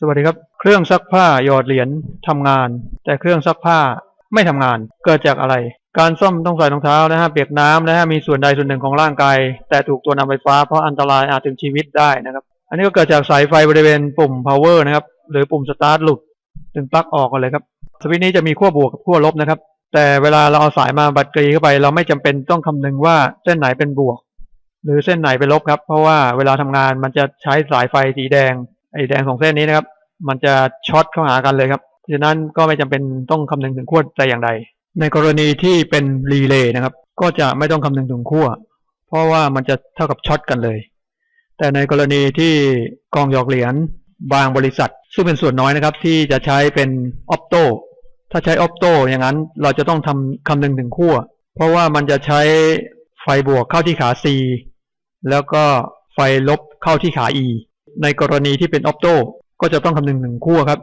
สวัสดีครับ เครื่องซักผ้าหยอดเหรียญทำงาน แต่เครื่องซักผ้าไม่ทำงาน เกิดจากอะไร การซ่อมต้องใส่รองเท้านะฮะเปียกน้ำนะฮะมีส่วนใดส่วนหนึ่งของร่างกายแต่ถูกตัวนำไฟฟ้าเพราะอันตรายอาจถึงชีวิตได้นะครับ อันนี้ก็เกิดจากสายไฟบริเวณปุ่ม power นะครับ หรือปุ่ม start หลุดจึงปลั๊กออกกันเลยครับสวิตช์นี้จะมีขั้วบวกกับขั้วลบนะครับ แต่เวลาเราเอาสายมาบัดกรีเข้าไป เราไม่จำเป็นต้องคำนึงว่าเส้นไหนเป็นบวก หรือเส้นไหนเป็นลบครับ เพราะว่าเวลาทำงานมันจะใช้สายไฟสีแดง ไอ้แดงสองเส้นนี้นะครับ มันจะช็อตเข้าหากันเลยครับฉะนั้นก็ไม่จำเป็นต้องคำนึงถึงขั้วแต่อย่างใด ในกรณีที่เป็นรีเลย์นะครับ ก็จะไม่ต้องคำนึงถึงขั้วเพราะว่ามันจะเท่ากับช็อตกันเลย แต่ในกรณีที่กองหยอกเหรียญบางบริษัท ซึ่งเป็นส่วนน้อยนะครับ ที่จะใช้เป็นออปโตถ้าใช้ออปโตอย่างนั้นเราจะต้องทำคำนึงถึงขั้วเพราะว่ามันจะใช้ไฟบวกเข้าที่ขา C แล้วก็ไฟลบเข้าที่ขา E ในกรณีที่เป็นออปโตก็จะต้องคำนึงถึงขั้วครับ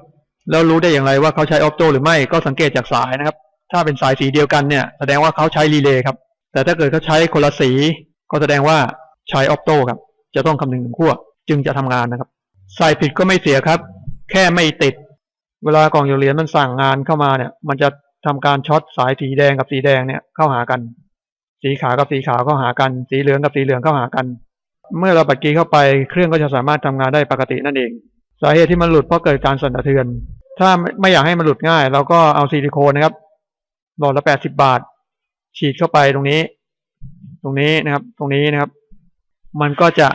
แล้วรู้ได้อย่างไรว่าเขาใช้ออปโตหรือไม่ก็สังเกตจากสายนะครับ ถ้าเป็นสายสีเดียวกันเนี่ยแสดงว่าเขาใช้รีเลย์ครับ แต่ถ้าเกิดเขาใช้คนละสีก็แสดงว่าใช้ออปโตครับ จะต้องคำนึงถึงขั้วจึงจะทำงานนะครับ ใส่ผิดก็ไม่เสียครับ แค่ไม่ติด เวลากล่องโยนเหรียญมันสั่งงานเข้ามาเนี่ย มันจะทำการช็อตสายสีแดงกับสีแดงเนี่ยเข้าหากัน สีขาวกับสีขาวเข้าหากัน สีเหลืองกับสีเหลืองเข้าหากัน เมื่อเราปัดกีเข้าไปเครื่องก็จะสามารถทำงานได้ปกตินั่นเอง สาเหตุที่มันหลุดเพราะเกิดการสั่นสะเทือน ถ้าไม่อยากให้มันหลุดง่าย เราก็เอาซิลิโคนนะครับหลอดละแปดสิบาท ฉีดเข้าไปตรงนี้ ตรงนี้นะครับ ตรงนี้นะครับ มันก็จะ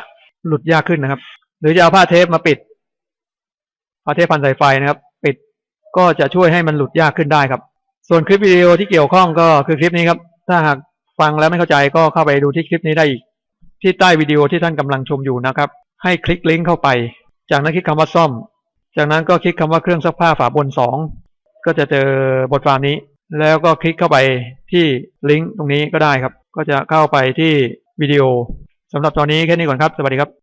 หลุดยากขึ้นนะครับ หรือจะเอาผ้าเทปมาปิดผ้าเทปพันสายไฟนะครับ ปิดก็จะช่วยให้มันหลุดยากขึ้นได้ครับ ส่วนคลิปวิดีโอที่เกี่ยวข้องก็คือคลิปนี้ครับ ถ้าหากฟังแล้วไม่เข้าใจก็เข้าไปดูที่คลิปนี้ได้อีก ที่ใต้วิดีโอที่ท่านกำลังชมอยู่นะครับ ให้คลิกลิงก์เข้าไป จากนั้นคลิกคำว่าซ่อม จากนั้นก็คลิกคำว่าเครื่องซักผ้าฝาบนสองก็จะเจอบทความนี้ แล้วก็คลิกเข้าไปที่ลิงก์ตรงนี้ก็ได้ครับ ก็จะเข้าไปที่วิดีโอสำหรับตอนนี้แค่นี้ก่อนครับ สวัสดีครับ